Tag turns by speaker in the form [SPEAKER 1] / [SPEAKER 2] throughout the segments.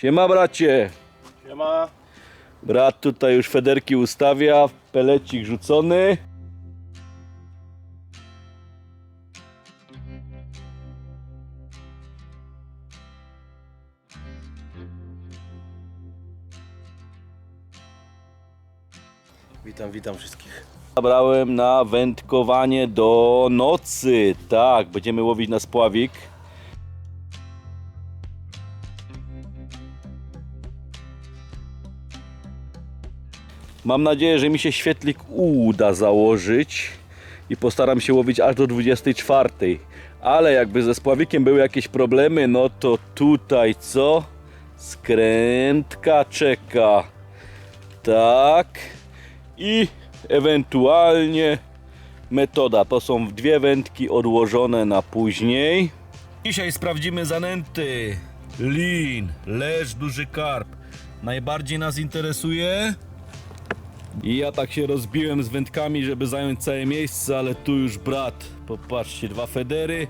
[SPEAKER 1] Siema bracie.
[SPEAKER 2] Siema.
[SPEAKER 1] Brat tutaj już federki ustawia, pelecik rzucony.
[SPEAKER 2] Witam, witam wszystkich.
[SPEAKER 1] Zabrałem na wędkowanie do nocy. Tak, będziemy łowić na spławik. Mam nadzieję, że mi się świetlik uda założyć i postaram się łowić aż do 24. Ale jakby ze spławikiem były jakieś problemy, no to tutaj co? Skrętka czeka. Tak. I ewentualnie metoda. To są dwie wędki odłożone na później. Dzisiaj sprawdzimy zanęty. Lin, leż, duży karp. Najbardziej nas interesuje. I ja tak się rozbiłem z wędkami, żeby zająć całe miejsce, ale tu już brat. Popatrzcie, dwa federy.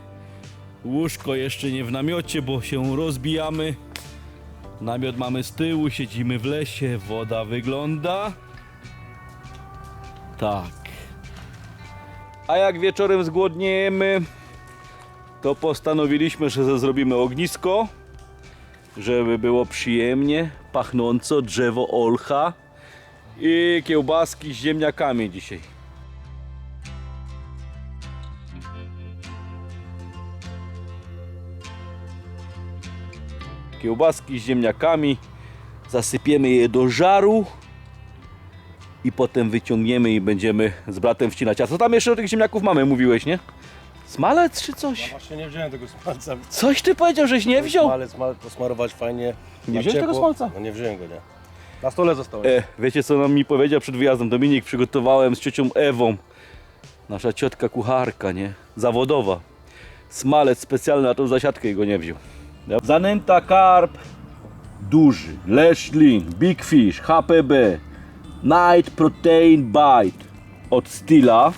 [SPEAKER 1] Łóżko jeszcze nie w namiocie, bo się rozbijamy. Namiot mamy z tyłu, siedzimy w lesie, woda wygląda. Tak. A jak wieczorem zgłodniejemy, to postanowiliśmy, że zrobimy ognisko, żeby było przyjemnie, pachnąco, drzewo olcha i kiełbaski z ziemniakami dzisiaj. Kiełbaski z ziemniakami, zasypiemy je do żaru i potem wyciągniemy i będziemy z bratem wcinać. A co tam jeszcze do tych ziemniaków mamy, mówiłeś, nie? Smalec czy coś?
[SPEAKER 2] Właśnie nie wziąłem tego smalca.
[SPEAKER 1] Coś ty powiedział, żeś nie wziął?
[SPEAKER 2] Smalec, smalec posmarować fajnie.
[SPEAKER 1] Nie wziąłeś tego smalca?
[SPEAKER 2] No nie wziąłem go, nie. Na stole został.
[SPEAKER 1] E, wiecie co nam mi powiedział przed wyjazdem? Dominik, przygotowałem z ciocią Ewą. Nasza ciotka kucharka, nie? Zawodowa. Smalec specjalny na tą zasiadkę i go nie wziął. Zanęta karp duży, leszlin, big fish, HPB, night protein bite od Stila.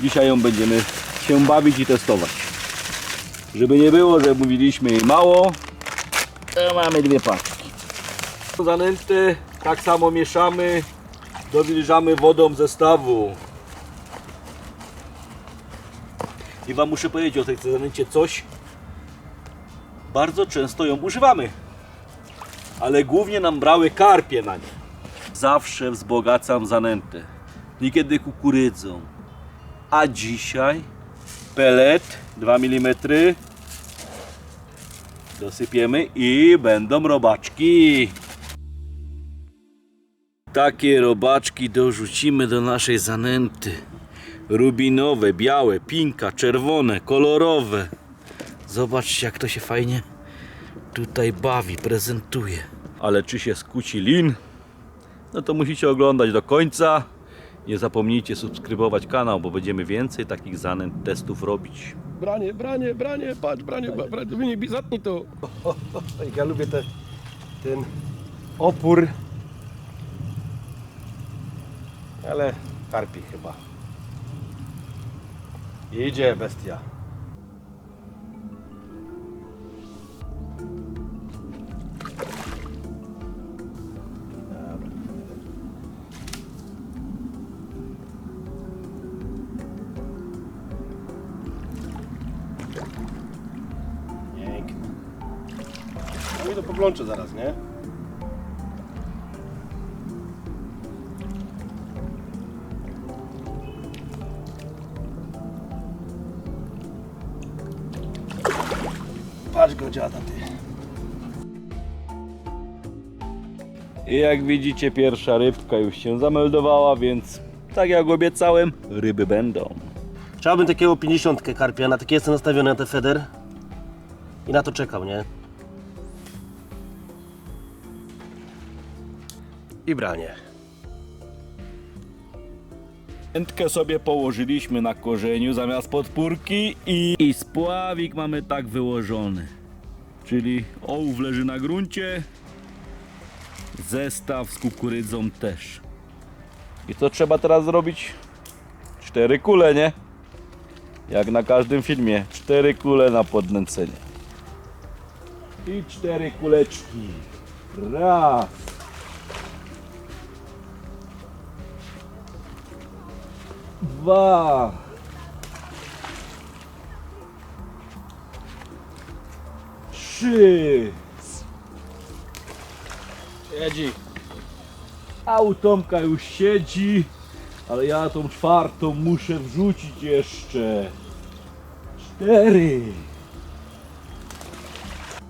[SPEAKER 1] Dzisiaj ją będziemy się bawić i testować. Żeby nie było, że mówiliśmy jej mało, to mamy dwie paczki. Zanęty tak samo mieszamy, dowilżamy wodą zestawu. I Wam muszę powiedzieć o tej zanęcie coś. Bardzo często ją używamy. Ale głównie nam brały karpie na nie. Zawsze wzbogacam zanętę. Niekiedy kukurydzą. A dzisiaj pelet 2 mm dosypiemy i będą robaczki. Takie robaczki dorzucimy do naszej zanęty. Rubinowe, białe, pinka, czerwone, kolorowe. Zobaczcie jak to się fajnie tutaj bawi, prezentuje. Ale czy się skuci lin? No to musicie oglądać do końca. Nie zapomnijcie subskrybować kanał, bo będziemy więcej takich zanęt testów robić.
[SPEAKER 2] Branie, branie, branie, patrz, branie, branie, branie nie zatnij to. Ja lubię te, ten opór. Ale karpi chyba. Idzie bestia. Pięknie. No i to poglączę zaraz, nie? Dziada ty.
[SPEAKER 1] I jak widzicie, pierwsza rybka już się zameldowała, więc tak jak obiecałem, ryby będą.
[SPEAKER 2] Chciałbym takiego 50 karpia, na takie jestem nastawiony na ten feder. I na to czekał, nie? I branie.
[SPEAKER 1] Wędkę sobie położyliśmy na korzeniu zamiast podpórki i, i spławik mamy tak wyłożony. Czyli ołów leży na gruncie, zestaw z kukurydzą też. I co trzeba teraz zrobić? Cztery kule, nie? Jak na każdym filmie, cztery kule na podnęcenie. I cztery kuleczki. Raz. Dwa. Trzy.
[SPEAKER 2] Siedzi.
[SPEAKER 1] A u Tomka już siedzi, ale ja tą czwartą muszę wrzucić jeszcze. Cztery.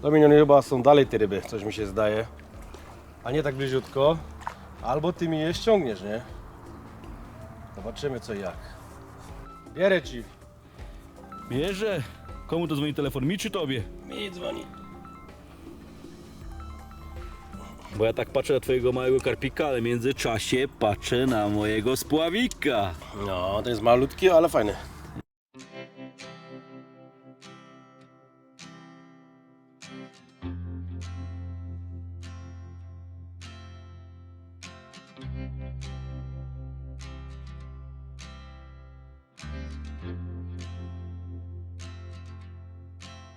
[SPEAKER 2] Dominion chyba są dalej te ryby, coś mi się zdaje. A nie tak bliziutko. Albo ty mi je ściągniesz, nie? Zobaczymy co i jak. Bierę ci.
[SPEAKER 1] Bierze. Komu to dzwoni telefon? Mi czy tobie?
[SPEAKER 2] Mi dzwoni.
[SPEAKER 1] Bo ja tak patrzę na twojego małego karpika, ale w międzyczasie patrzę na mojego spławika.
[SPEAKER 2] No, to jest malutki, ale fajny.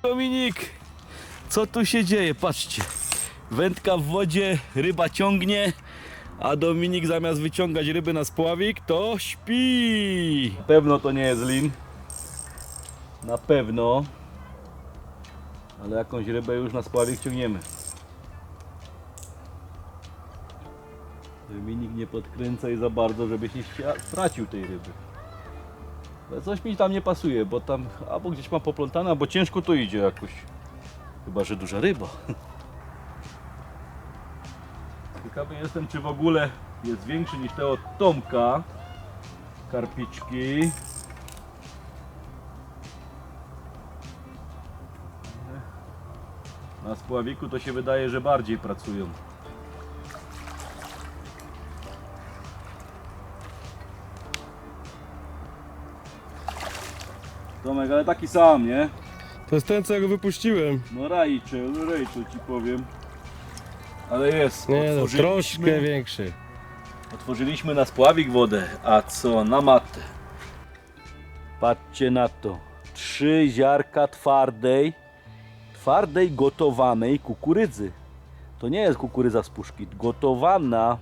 [SPEAKER 1] Dominik, co tu się dzieje? Patrzcie. Wędka w wodzie, ryba ciągnie, a Dominik zamiast wyciągać ryby na spławik, to śpi. Na pewno to nie jest lin. Na pewno. Ale jakąś rybę już na spławik ciągniemy. Dominik nie podkręcaj za bardzo, żebyś nie stracił tej ryby. Ale coś mi tam nie pasuje, bo tam albo gdzieś mam poplątane, albo ciężko to idzie jakoś. Chyba, że duża ryba. Ciekawy jestem, czy w ogóle jest większy niż te od Tomka. Karpiczki. Na spławiku to się wydaje, że bardziej pracują. Tomek, ale taki sam, nie?
[SPEAKER 2] To jest ten, co ja go wypuściłem.
[SPEAKER 1] No Rajcze, no Rajcze ci powiem. Ale jest.
[SPEAKER 2] Nie no,
[SPEAKER 1] Otworzyliśmy-
[SPEAKER 2] troszkę większy.
[SPEAKER 1] Otworzyliśmy na spławik wodę, a co na matę? Patrzcie na to. Trzy ziarka twardej, twardej gotowanej kukurydzy. To nie jest kukurydza z puszki, gotowana.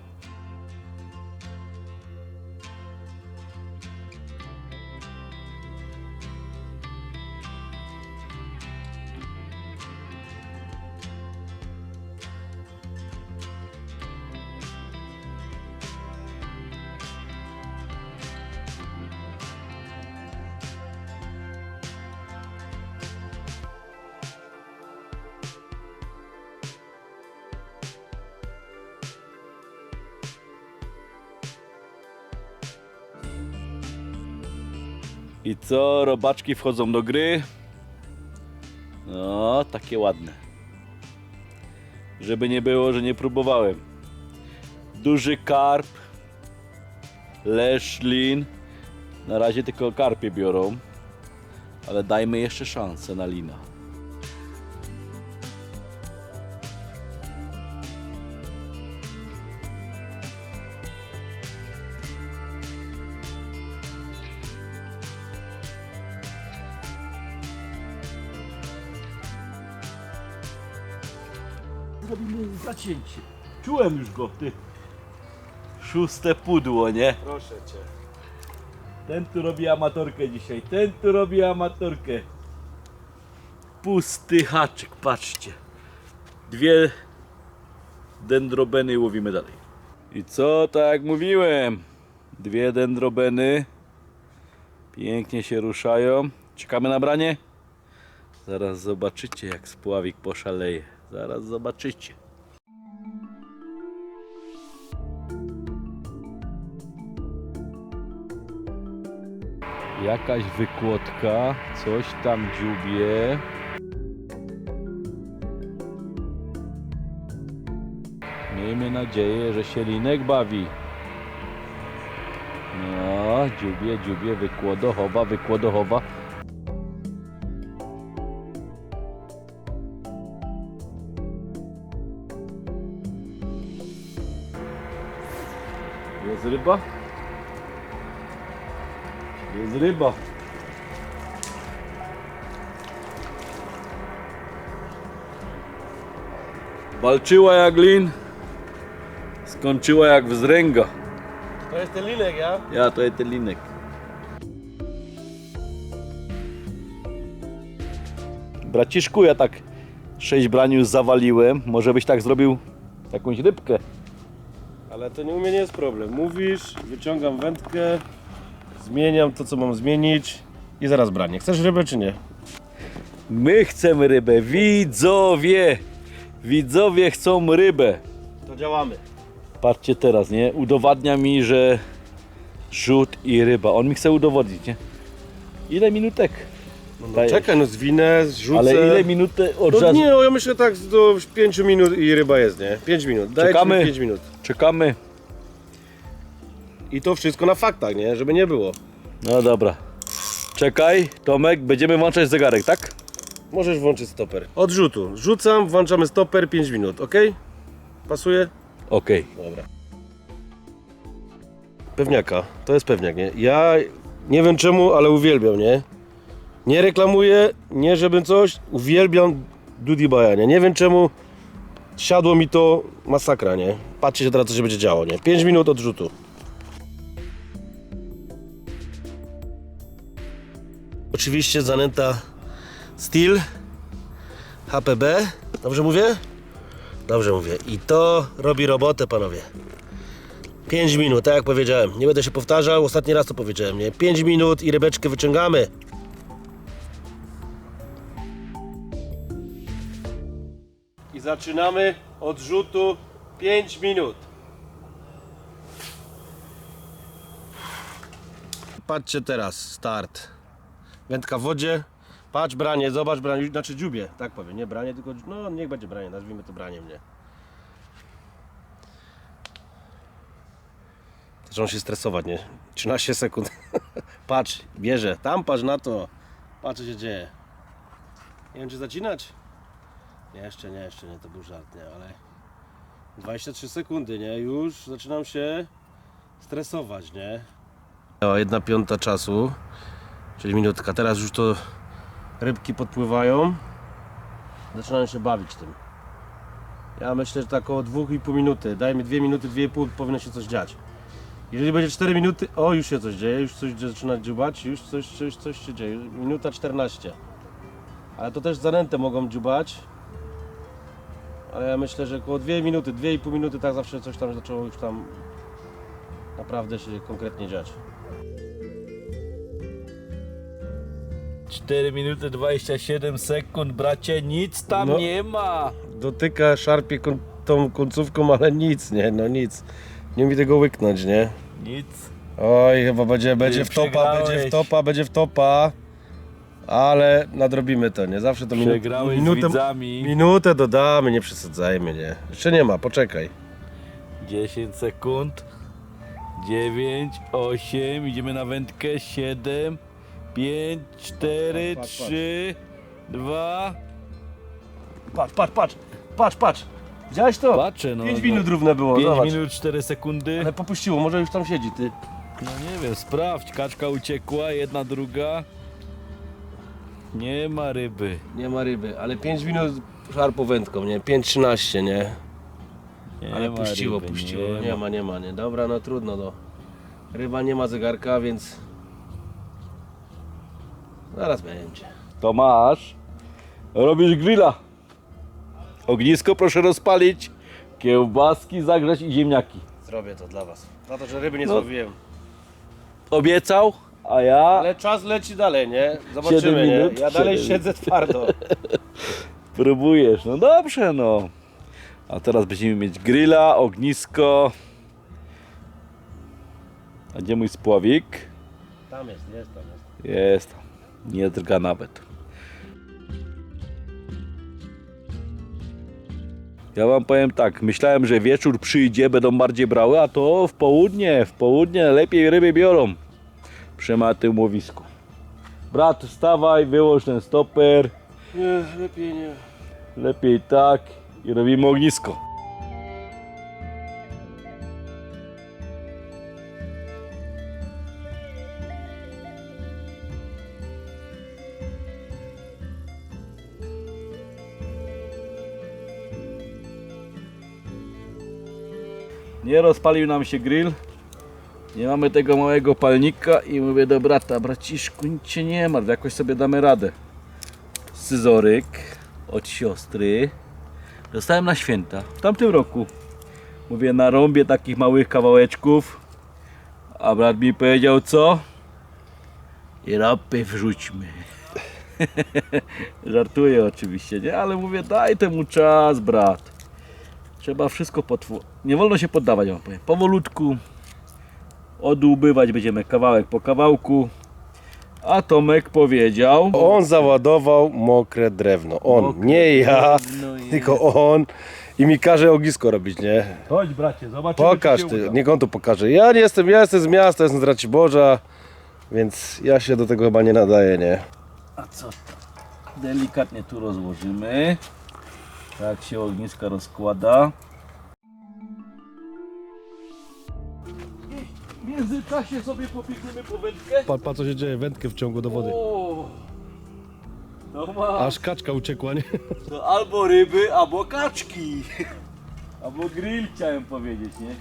[SPEAKER 1] Robaczki wchodzą do gry? No, takie ładne. Żeby nie było, że nie próbowałem. Duży karp, leszlin. Na razie tylko karpie biorą, ale dajmy jeszcze szansę na lina. Zacięcie. Czułem już go, ty. Szóste pudło, nie?
[SPEAKER 2] Proszę cię.
[SPEAKER 1] Ten tu robi amatorkę dzisiaj, ten tu robi amatorkę. Pusty haczyk, patrzcie. Dwie dendrobeny i łowimy dalej. I co, tak jak mówiłem, dwie dendrobeny pięknie się ruszają. Czekamy na branie? Zaraz zobaczycie, jak spławik poszaleje. Zaraz zobaczycie. Jakaś wykłodka, coś tam dziubie. Miejmy nadzieję, że się linek bawi. No, dziubie, dziubie, wykłodochowa, wykłodochowa. Jest ryba? Ryba. Walczyła jak lin, skończyła jak wzręga.
[SPEAKER 2] To jest ten linek, ja?
[SPEAKER 1] Ja to jest ten linek. Braciszku, ja tak sześć już zawaliłem. Może byś tak zrobił jakąś rybkę.
[SPEAKER 2] Ale to nie u mnie nie jest problem. Mówisz, wyciągam wędkę, zmieniam to, co mam zmienić i zaraz branie. Chcesz rybę czy nie?
[SPEAKER 1] My chcemy rybę, widzowie! Widzowie chcą rybę.
[SPEAKER 2] To działamy.
[SPEAKER 1] Patrzcie teraz, nie? Udowadnia mi, że rzut i ryba. On mi chce udowodnić, nie? Ile minutek?
[SPEAKER 2] No,
[SPEAKER 1] Dajesz.
[SPEAKER 2] czekaj, no zwinę, zrzucę.
[SPEAKER 1] Ale ile minutek od
[SPEAKER 2] No
[SPEAKER 1] razu?
[SPEAKER 2] nie, no ja myślę tak do 5 minut i ryba jest, nie? 5 minut. Dajcie
[SPEAKER 1] Czekamy.
[SPEAKER 2] mi 5 minut.
[SPEAKER 1] Czekamy.
[SPEAKER 2] I to wszystko na faktach, nie? Żeby nie było.
[SPEAKER 1] No dobra. Czekaj, Tomek, będziemy włączać zegarek, tak?
[SPEAKER 2] Możesz włączyć stoper. Od rzutu. Rzucam, włączamy stoper 5 minut, ok? Pasuje?
[SPEAKER 1] Okej.
[SPEAKER 2] Dobra. Pewniaka. To jest pewniak, nie? Ja nie wiem czemu, ale uwielbiam, nie? Nie reklamuję, nie żebym coś. Uwielbiam Duty Baja, nie? Nie wiem czemu. Siadło mi to masakra, nie? Patrzcie się teraz, co się będzie działo, nie? 5 minut od Oczywiście zanęta Steel HPB. Dobrze mówię? Dobrze mówię. I to robi robotę, panowie. 5 minut, tak jak powiedziałem. Nie będę się powtarzał, ostatni raz to powiedziałem, nie? 5 minut i rybeczkę wyciągamy. I zaczynamy od rzutu 5 minut. Patrzcie teraz, start. Wędka w wodzie. Patrz branie, zobacz branie, znaczy dziubie, tak powiem, nie branie, tylko no niech będzie branie, nazwijmy to braniem, nie? Zaczął się stresować, nie? 13 sekund. patrz, bierze, tam patrz na to. Patrz co się dzieje. Nie wiem czy zacinać? Nie, jeszcze nie, jeszcze nie, to był żart, nie, ale 23 sekundy, nie? Już zaczynam się stresować, nie? O, jedna piąta czasu, czyli minutka. Teraz już to rybki podpływają. Zaczynają się bawić tym. Ja myślę, że tak około 2,5 minuty. Daj mi 2 minuty, 2,5 powinno się coś dziać. Jeżeli będzie 4 minuty, o już się coś dzieje, już coś zaczyna dziubać, już coś, coś, coś się dzieje. Minuta 14. Ale to też zanęte mogą dziubać. Ale ja myślę, że około 2 minuty, 2,5 minuty tak zawsze coś tam zaczęło już tam naprawdę się konkretnie dziać.
[SPEAKER 1] 4 minuty 27 sekund, bracie, nic tam
[SPEAKER 2] No.
[SPEAKER 1] nie ma.
[SPEAKER 2] Dotyka, szarpie kon- tą końcówką, ale nic, nie, no nic. Nie mi tego łyknąć, nie?
[SPEAKER 1] Nic.
[SPEAKER 2] Oj, chyba będzie, będzie w topa,
[SPEAKER 1] przegrałeś.
[SPEAKER 2] będzie w topa, będzie w topa. Ale nadrobimy to, nie? Zawsze to minu-
[SPEAKER 1] Przegrałeś z widzami.
[SPEAKER 2] minutę dodamy, nie przesadzajmy, nie? Jeszcze nie ma, poczekaj.
[SPEAKER 1] 10 sekund. 9, 8, idziemy na wędkę. 7, 5, 4,
[SPEAKER 2] Patrz, patrz, patrz.
[SPEAKER 1] 3, 2.
[SPEAKER 2] Patrz, patrz, patrz, patrz, patrz. Widziałeś to?
[SPEAKER 1] Patrzę, no.
[SPEAKER 2] 5
[SPEAKER 1] no.
[SPEAKER 2] minut równe było,
[SPEAKER 1] 5
[SPEAKER 2] zobacz.
[SPEAKER 1] minut 4 sekundy.
[SPEAKER 2] Ale popuściło, może już tam siedzi, ty.
[SPEAKER 1] No nie wiem, sprawdź. Kaczka uciekła, jedna, druga. Nie ma ryby.
[SPEAKER 2] Nie ma ryby, ale 5 minut szarpą wędką, nie? 5-13, nie?
[SPEAKER 1] Nie
[SPEAKER 2] Ale
[SPEAKER 1] ma
[SPEAKER 2] puściło,
[SPEAKER 1] ryby,
[SPEAKER 2] puściło.
[SPEAKER 1] Nie,
[SPEAKER 2] ma, nie ma, nie. Dobra, no trudno, no. Ryba nie ma zegarka, więc... Zaraz będzie.
[SPEAKER 1] Tomasz, robisz grilla. Ognisko proszę rozpalić. Kiełbaski zagrzać i ziemniaki.
[SPEAKER 2] Zrobię to dla was. Za to, że ryby nie
[SPEAKER 1] No.
[SPEAKER 2] złowiłem.
[SPEAKER 1] Obiecał, a ja
[SPEAKER 2] Ale czas leci dalej, nie? Zobaczymy,
[SPEAKER 1] Siedem
[SPEAKER 2] nie?
[SPEAKER 1] minut?
[SPEAKER 2] Ja dalej
[SPEAKER 1] Siedem.
[SPEAKER 2] siedzę twardo.
[SPEAKER 1] próbujesz. No dobrze, no. A teraz będziemy mieć grilla, ognisko. A gdzie mój spławik?
[SPEAKER 2] Tam jest, jest, tam jest.
[SPEAKER 1] Jest. tam. Nie drga nawet. Ja wam powiem tak, myślałem, że wieczór przyjdzie, będą bardziej brały, a to w południe, w południe lepiej ryby biorą przy tym łowisku. Brat, wstawaj, wyłącz ten stoper,
[SPEAKER 2] Nie, lepiej nie.
[SPEAKER 1] lepiej tak i robimy ognisko. Nie rozpalił nam się grill. Nie mamy tego małego palnika i mówię do brata, braciszku, nic się nie martw, jakoś sobie damy radę. Scyzoryk od siostry. Dostałem na święta w tamtym roku. Mówię, narąbię takich małych kawałeczków. A brat mi powiedział co? I rapy wrzućmy. Żartuję oczywiście, nie? Ale mówię, daj temu czas, brat. Trzeba wszystko potwo... Nie wolno się poddawać, wam powiem. Powolutku. Odłubywać będziemy kawałek po kawałku. A Tomek powiedział...
[SPEAKER 2] On załadował mokre drewno. On,
[SPEAKER 1] Mokre
[SPEAKER 2] nie ja,
[SPEAKER 1] drewno jest.
[SPEAKER 2] tylko on. I mi każe ognisko robić, nie?
[SPEAKER 1] Chodź bracie, zobaczymy
[SPEAKER 2] Pokaż
[SPEAKER 1] czy się
[SPEAKER 2] ty,
[SPEAKER 1] uda.
[SPEAKER 2] niech on tu pokaże. Ja nie jestem, ja jestem z miasta, jestem z Raciborza, więc ja się do tego chyba nie nadaję, nie?
[SPEAKER 1] A co to? Delikatnie tu rozłożymy. Tak się ogniska rozkłada. W międzyczasie sobie pobiegniemy po wędkę.
[SPEAKER 2] Patrz, pa, co się dzieje, wędkę w ciągu do
[SPEAKER 1] O, to ma.
[SPEAKER 2] Aż kaczka uciekła, nie?
[SPEAKER 1] To albo ryby, albo kaczki. Albo grill chciałem powiedzieć, nie?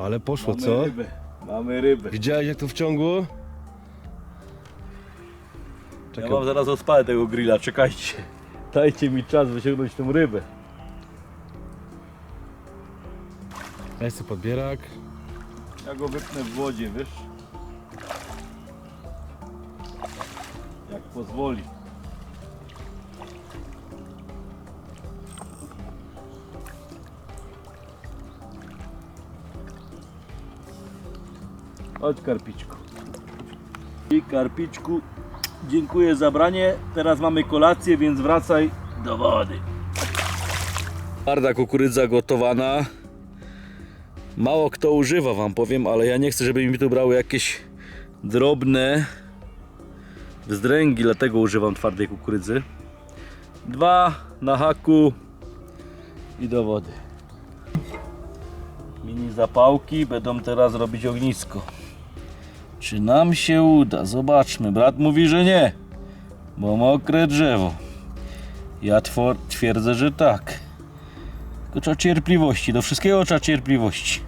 [SPEAKER 2] Ale poszło,
[SPEAKER 1] Mamy
[SPEAKER 2] co?
[SPEAKER 1] rybę. Mamy rybę.
[SPEAKER 2] Widziałeś jak to w ciągu?
[SPEAKER 1] Ja
[SPEAKER 2] Czekaj,
[SPEAKER 1] wam zaraz odpalę tego grilla, czekajcie. Dajcie mi czas wyciągnąć tą rybę.
[SPEAKER 2] ja jestem podbierak.
[SPEAKER 1] Ja go wypnę w wodzie, wiesz? Jak pozwoli. Chodź karpiczku. I karpiczku, dziękuję za branie. Teraz mamy kolację, więc wracaj do wody. Twarda kukurydza gotowana. Mało kto używa, wam powiem, ale ja nie chcę, żeby mi tu brały jakieś drobne wzdręgi, dlatego używam twardej kukurydzy. Dwa na haku i do wody. Mini zapałki będą teraz robić ognisko. Czy nam się uda? Zobaczmy. Brat mówi, że nie, bo mokre drzewo. Ja twierdzę, że tak. Tylko trzeba cierpliwości, do wszystkiego trzeba cierpliwości.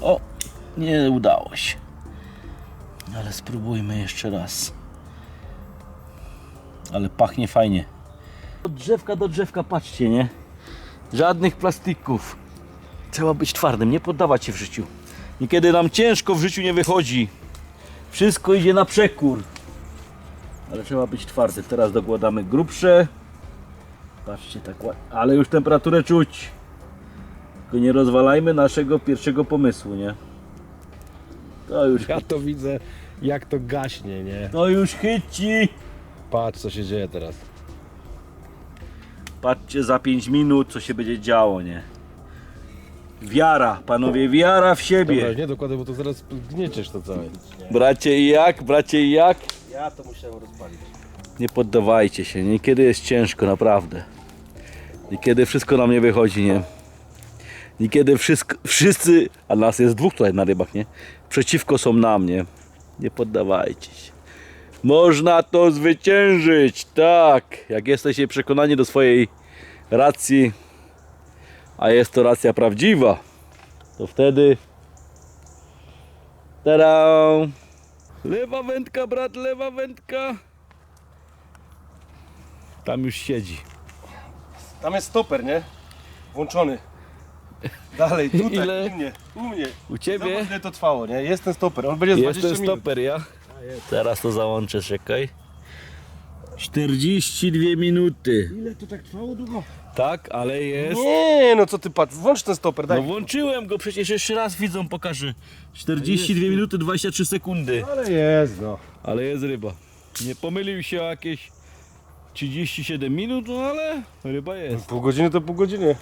[SPEAKER 1] O, nie udało się. Ale spróbujmy jeszcze raz. Ale pachnie fajnie. Od drzewka do drzewka, patrzcie, nie? Żadnych plastików. Trzeba być twardym, nie poddawać się w życiu. Niekiedy nam ciężko w życiu nie wychodzi. Wszystko idzie na przekór. Ale trzeba być twardym. Teraz dokładamy grubsze. Patrzcie, tak ładnie. Ale już temperaturę czuć. Tylko nie rozwalajmy naszego pierwszego pomysłu, nie? To już,
[SPEAKER 2] Ja to widzę, jak to gaśnie, nie?
[SPEAKER 1] to już chyci.
[SPEAKER 2] Patrz, co się dzieje teraz.
[SPEAKER 1] Patrzcie za 5 minut, co się będzie działo, nie? Wiara, panowie, wiara w siebie.
[SPEAKER 2] Dobra, nie dokładaj, bo to zaraz gnieciesz to całe.
[SPEAKER 1] Bracie i jak, bracie i jak?
[SPEAKER 2] Ja to musiałem rozpalić.
[SPEAKER 1] Nie poddawajcie się, niekiedy jest ciężko, naprawdę. Niekiedy wszystko nam nie wychodzi, nie? Niekiedy wszystko, wszyscy, a nas jest dwóch tutaj na rybach, nie? Przeciwko są nam, nie? Nie poddawajcie się. Można to zwyciężyć, tak. Jak jesteście przekonani do swojej racji, a jest to racja prawdziwa, to wtedy... Tada! Lewa wędka, brat, lewa wędka. Tam już siedzi.
[SPEAKER 2] Tam jest stoper, nie? Włączony. Dalej, tutaj,
[SPEAKER 1] Ile?
[SPEAKER 2] u mnie, u mnie.
[SPEAKER 1] U ciebie
[SPEAKER 2] Zobacz, ile to trwało, nie? Jest ten stoper, on będzie z 20
[SPEAKER 1] jest ten
[SPEAKER 2] minut.
[SPEAKER 1] stoper, ja? Teraz to załączę, czekaj. 42 minuty.
[SPEAKER 2] Ile to tak trwało długo?
[SPEAKER 1] Tak, ale jest.
[SPEAKER 2] Nie, no co ty patrz, włącz ten stoper, daj.
[SPEAKER 1] No włączyłem go, przecież jeszcze raz widzą, pokażę. 42 minuty 23 sekundy.
[SPEAKER 2] Ale jest, no.
[SPEAKER 1] Ale jest ryba. Nie pomylił się o jakieś 37 minut, no ale ryba jest.
[SPEAKER 2] Pół godziny to pół godziny.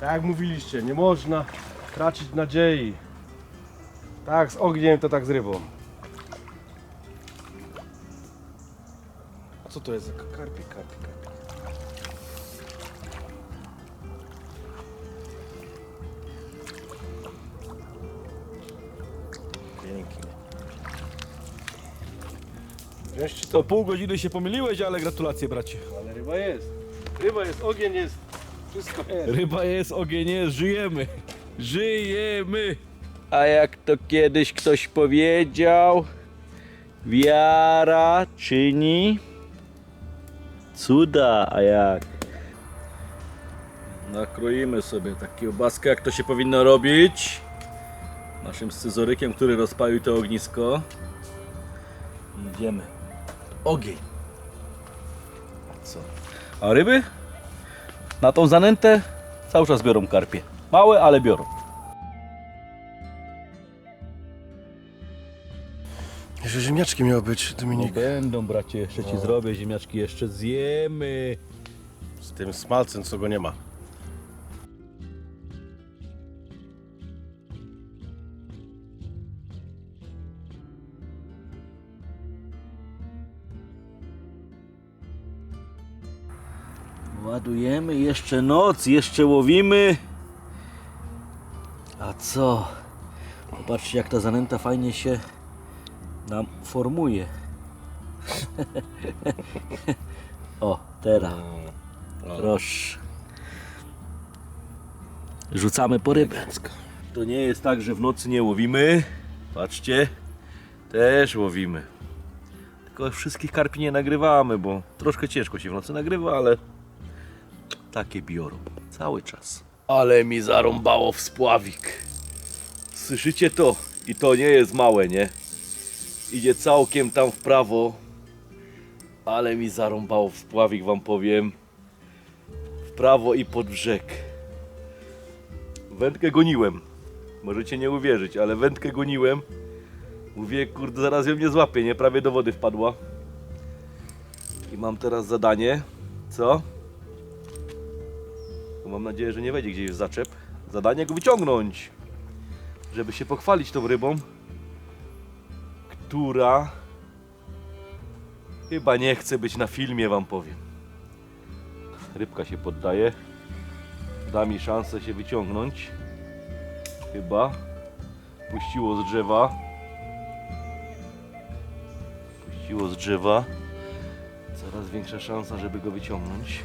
[SPEAKER 2] Tak jak mówiliście, nie można tracić nadziei. Tak z ogniem, to tak z rybą. Co to jest za karpik, karpik, karpik? Wziąć ci to,
[SPEAKER 1] To pół godziny się pomyliłeś, ale gratulacje bracie.
[SPEAKER 2] ale ryba jest. Ryba jest, ogień jest. Wszystko jest.
[SPEAKER 1] Ryba jest, ogień jest, żyjemy. Żyjemy. A jak to kiedyś ktoś powiedział, wiara czyni cuda, a jak? Nakroimy sobie tak kiełbaskę, jak to się powinno robić. Naszym scyzorykiem, który rozpalił to ognisko. Idziemy. Ogień. Co? A ryby? Na tą zanętę cały czas biorą karpie. Małe, ale biorą.
[SPEAKER 2] Jeszcze ziemniaczki miały być,
[SPEAKER 1] No
[SPEAKER 2] Dominik.
[SPEAKER 1] będą, bracie, jeszcze ci zrobię ziemniaczki, jeszcze zjemy.
[SPEAKER 2] Z tym smalcem, co go nie ma.
[SPEAKER 1] Ładujemy, jeszcze noc, jeszcze łowimy. A co? Popatrzcie, jak ta zanęta fajnie się nam formuje. o, teraz. Proszę. Rzucamy po rybę. To nie jest tak, że w nocy nie łowimy. Patrzcie, też łowimy. Tylko wszystkich karpi nie nagrywamy, bo troszkę ciężko się w nocy nagrywa, ale takie biorą cały czas. Ale mi zarąbało w spławik. Słyszycie to? I to nie jest małe, nie? Idzie całkiem tam w prawo. Ale mi zarąbało w spławik, wam powiem. W prawo i pod brzeg. Wędkę goniłem. Możecie nie uwierzyć, ale wędkę goniłem. Mówię, kurde, zaraz ją nie złapię, nie? Prawie do wody wpadła. I mam teraz zadanie. Co? Bo Mam nadzieję, że nie wejdzie gdzieś w zaczep. Zadanie go wyciągnąć. Żeby się pochwalić tą rybą. Która chyba nie chce być na filmie, wam powiem. Rybka się poddaje. Da mi szansę się wyciągnąć. Chyba. Puściło z drzewa. Puściło z drzewa. Coraz większa szansa, żeby go wyciągnąć.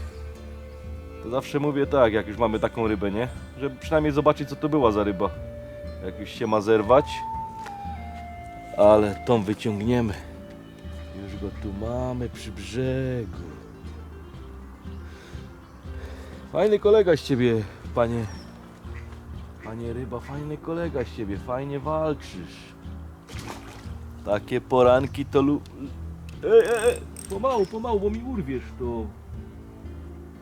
[SPEAKER 1] To zawsze mówię tak, jak już mamy taką rybę, nie? Żeby przynajmniej zobaczyć, co to była za ryba. Jak już się ma zerwać. Ale tą wyciągniemy. Już go tu mamy przy brzegu. Fajny kolega z ciebie, panie. Panie ryba, fajny kolega z ciebie, fajnie walczysz. Takie poranki to lu... E, e, e, pomału, pomału, bo mi urwiesz to.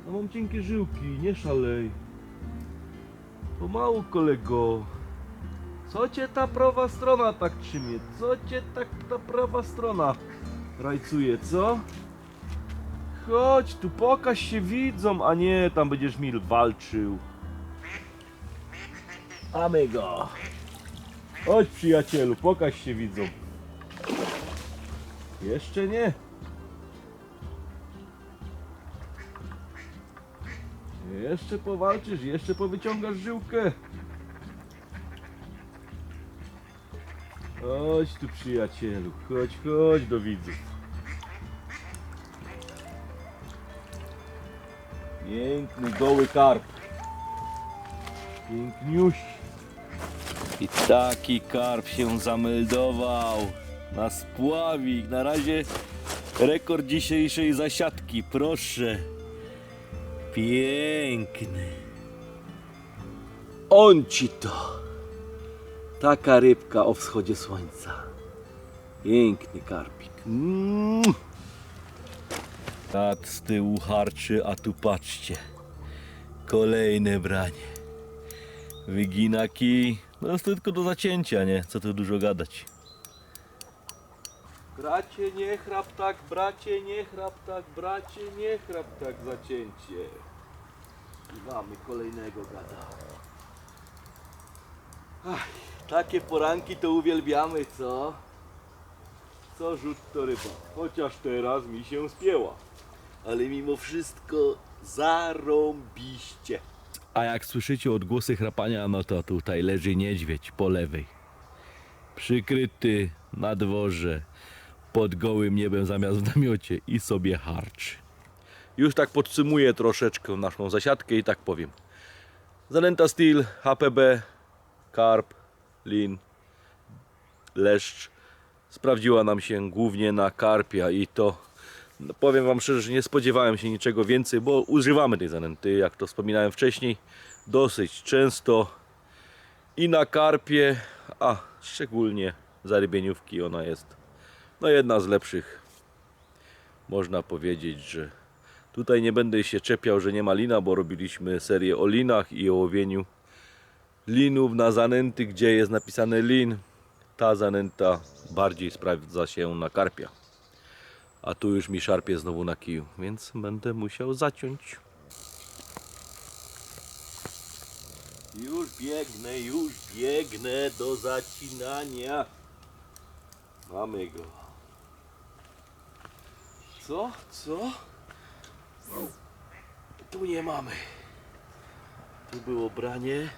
[SPEAKER 1] No mam cienkie żyłki, nie szalej. Pomału kolego. Co cię ta prawa strona tak trzymie? Co cię tak ta prawa strona rajcuje, co? Chodź tu, pokaż się widzom, a nie tam będziesz mi walczył. Mamy go. Chodź przyjacielu, pokaż się widzom. Jeszcze nie. Jeszcze powalczysz, jeszcze powyciągasz żyłkę. Chodź tu przyjacielu, chodź, chodź do widzów. Piękny, goły karp. Piękniuś. I taki karp się zameldował na spławik. Na razie rekord dzisiejszej zasiadki, proszę. Piękny. On ci to. Taka rybka o wschodzie słońca. Piękny karpik. Mm. Tat z tyłu harczy, a tu patrzcie. Kolejne branie. Wygina kij. No jest tylko do zacięcia, nie? Co tu dużo gadać. Bracie, nie chrap tak, bracie, nie chrap tak, bracie, nie chrap tak, zacięcie. I mamy kolejnego gada. Ach, takie poranki to uwielbiamy, co? Co rzut to ryba. Chociaż teraz mi się spięła. Ale mimo wszystko zarąbiście. A jak słyszycie odgłosy chrapania, no to tutaj leży niedźwiedź po lewej. Przykryty na dworze, pod gołym niebem zamiast w namiocie i sobie harczy. już tak podsumuję troszeczkę naszą zasiadkę i tak powiem. Zanęta Steel, HPB, Karp, Lin, Leszcz sprawdziła nam się głównie na karpia i to no powiem Wam szczerze, że nie spodziewałem się niczego więcej, bo używamy tej zanęty, jak to wspominałem wcześniej, dosyć często i na karpie, a szczególnie za rybieniówki ona jest no jedna z lepszych. Można powiedzieć, że tutaj nie będę się czepiał, że nie ma lina, bo robiliśmy serię o linach i o łowieniu linów na zanęty, gdzie jest napisane lin. Ta zanęta bardziej sprawdza się na karpia. A tu już mi szarpie znowu na kiju, więc będę musiał zaciąć. Już biegnę, już biegnę do zacinania. Mamy go. Co? Co? Tu nie mamy. Tu było branie,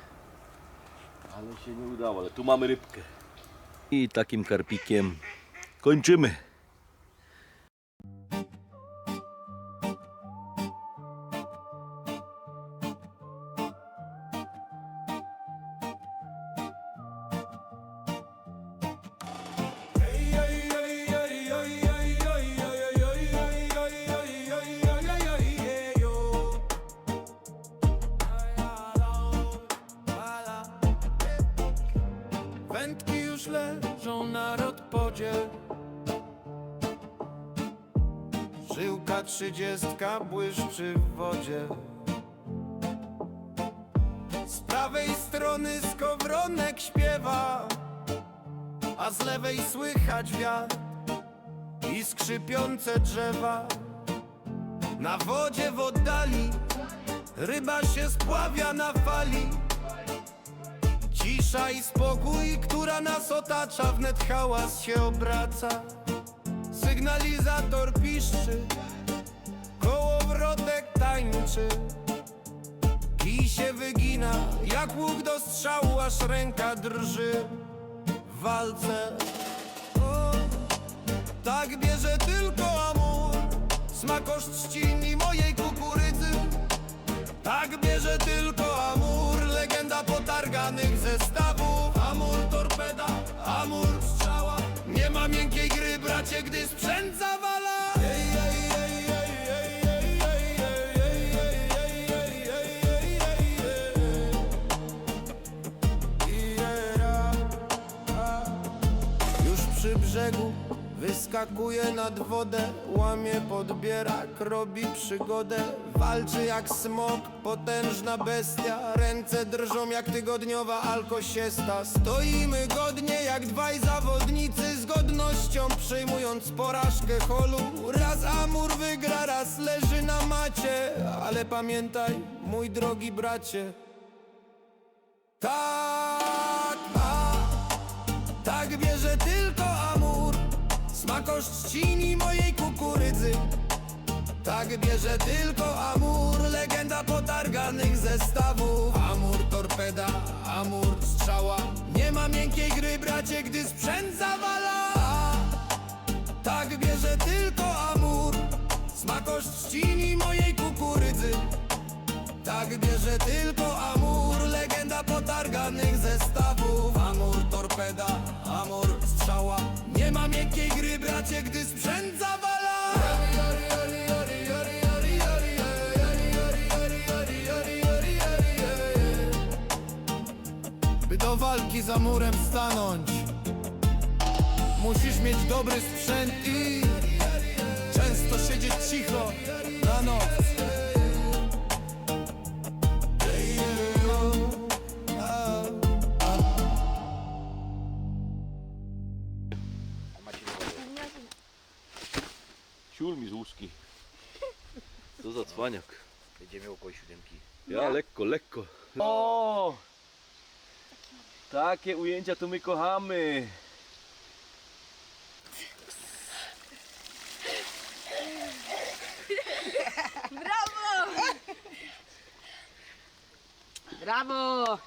[SPEAKER 1] ale się nie udało, ale tu mamy rybkę. I takim karpikiem kończymy.
[SPEAKER 3] Ryba się spławia na fali Cisza i spokój, która nas otacza, wnet hałas się obraca. Sygnalizator piszczy, kołowrotek tańczy. Kij się wygina, jak łuk do strzału, aż ręka drży w walce. O, tak bierze tylko amur, smakosz trzcini mojej kukurydzy. Tak bierze tylko Amur, legenda potarganych zestawów Amur torpeda, Amur strzała Nie ma miękkiej gry bracie, gdy sprzęt zawala. Już przy brzegu Wyskakuje nad wodę, łamie podbierak, robi przygodę Walczy jak smok, potężna bestia. Ręce drżą jak tygodniowa alkosiesta. Stoimy godnie jak dwaj zawodnicy Z godnością przyjmując porażkę holu. Raz Amur wygra, raz leży na macie. Ale pamiętaj, mój drogi bracie Tak, a tak bierze tylko Amur. Smakosz trzcini mojej kukurydzy Tak bierze tylko Amur Legenda potarganych zestawów. Amur torpeda, Amur strzała. Nie ma miękkiej gry bracie, gdy sprzęt zawala. Tak bierze tylko Amur Smakosz trzcini mojej kukurydzy. Tak bierze tylko Amur, legenda potarganych zestawów. Amur, torpeda, Amur, strzała. Nie ma miękkiej gry bracie, gdy sprzęt zawala walki za murem stanąć Musisz mieć dobry sprzęt i Często siedzieć cicho na noc
[SPEAKER 1] Ciul mi z łuski. Co za cwaniak.
[SPEAKER 4] Będzie miał około siódemki.
[SPEAKER 1] Ja lekko, lekko. O! Takie ujęcia to my kochamy.
[SPEAKER 5] Brawo!